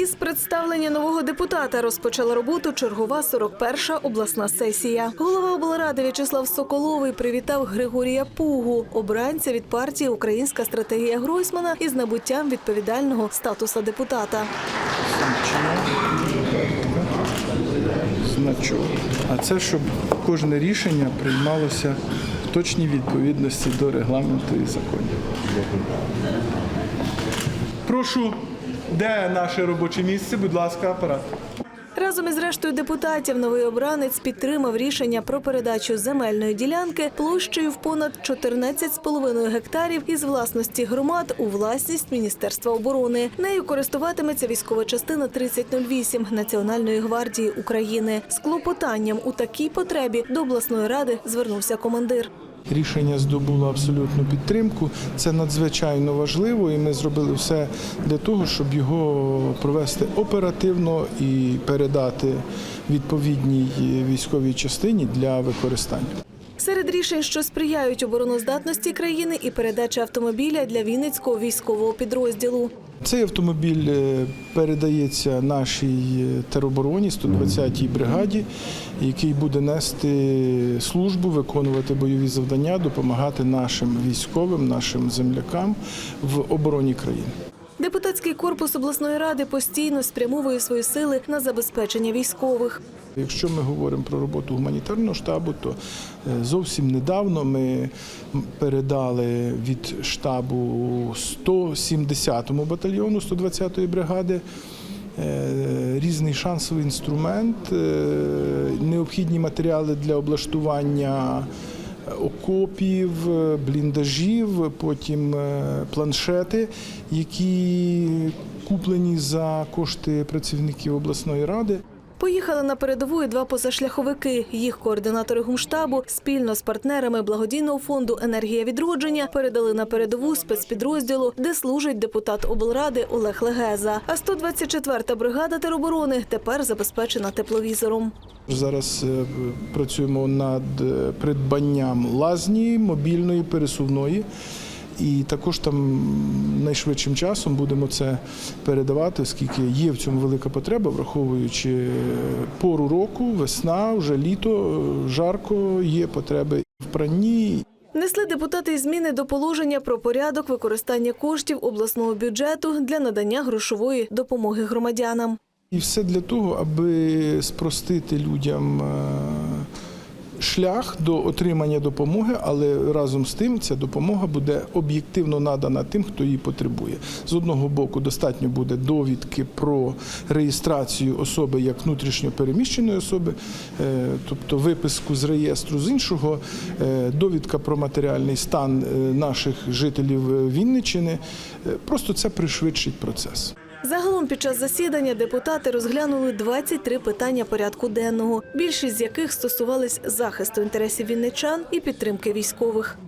Із представлення нового депутата розпочала роботу чергова 41-ша обласна сесія. Голова облради В'ячеслав Соколовий привітав Григорія Пугу, обранця від партії Українська стратегія Гройсмана із набуттям відповідального статуса депутата. значок. А це щоб кожне рішення приймалося в точній відповідності до регламенту і законів. Прошу, де наше робоче місце? Будь ласка, апарат. Разом із рештою депутатів новий обранець підтримав рішення про передачу земельної ділянки площею в понад 14,5 гектарів із власності громад у власність Міністерства оборони. Нею користуватиметься військова частина 3008 Національної гвардії України. З клопотанням у такій потребі до обласної ради звернувся командир. Рішення здобуло абсолютну підтримку. Це надзвичайно важливо, і ми зробили все для того, щоб його провести оперативно і передати відповідній військовій частині для використання. Серед рішень, що сприяють обороноздатності країни, і передача автомобіля для Вінницького військового підрозділу. Цей автомобіль е, передається нашій е, теробороні 120-й бригаді, який буде нести службу, виконувати бойові завдання, допомагати нашим військовим, нашим землякам в обороні країни. Депутатський корпус обласної ради постійно спрямовує свої сили на забезпечення військових. Якщо ми говоримо про роботу гуманітарного штабу, то е, зовсім недавно ми передали від штабу 170-му батальйону 120-ї бригади е, різний шансовий інструмент, е, необхідні матеріали для облаштування окопів, е, бліндажів, потім е, планшети, які куплені за кошти працівників обласної ради. Поїхали на передову і два позашляховики. Їх координатори гумштабу спільно з партнерами благодійного фонду Енергія відродження передали на передову спецпідрозділу, де служить депутат облради Олег Легеза. А 124-та бригада тероборони тепер забезпечена тепловізором. Зараз е, працюємо над е, придбанням лазні мобільної пересувної. І також там найшвидшим часом будемо це передавати, оскільки є в цьому велика потреба, враховуючи пору року, весна, вже літо, жарко, є потреби в пранні. Несли депутати зміни до положення про порядок використання коштів обласного бюджету для надання грошової допомоги громадянам. І все для того, аби спростити людям е, шлях до отримання допомоги, але разом з тим ця допомога буде об'єктивно надана тим, хто її потребує. З одного боку, достатньо буде довідки про реєстрацію особи як внутрішньо переміщеної особи, е, тобто виписку з реєстру, з іншого е, довідка про матеріальний стан е, наших жителів Вінниччини. Е, Просто це пришвидшить процес. Загалом під час засідання депутати розглянули 23 питання порядку денного, більшість з яких стосувались захисту інтересів вінничан і підтримки військових.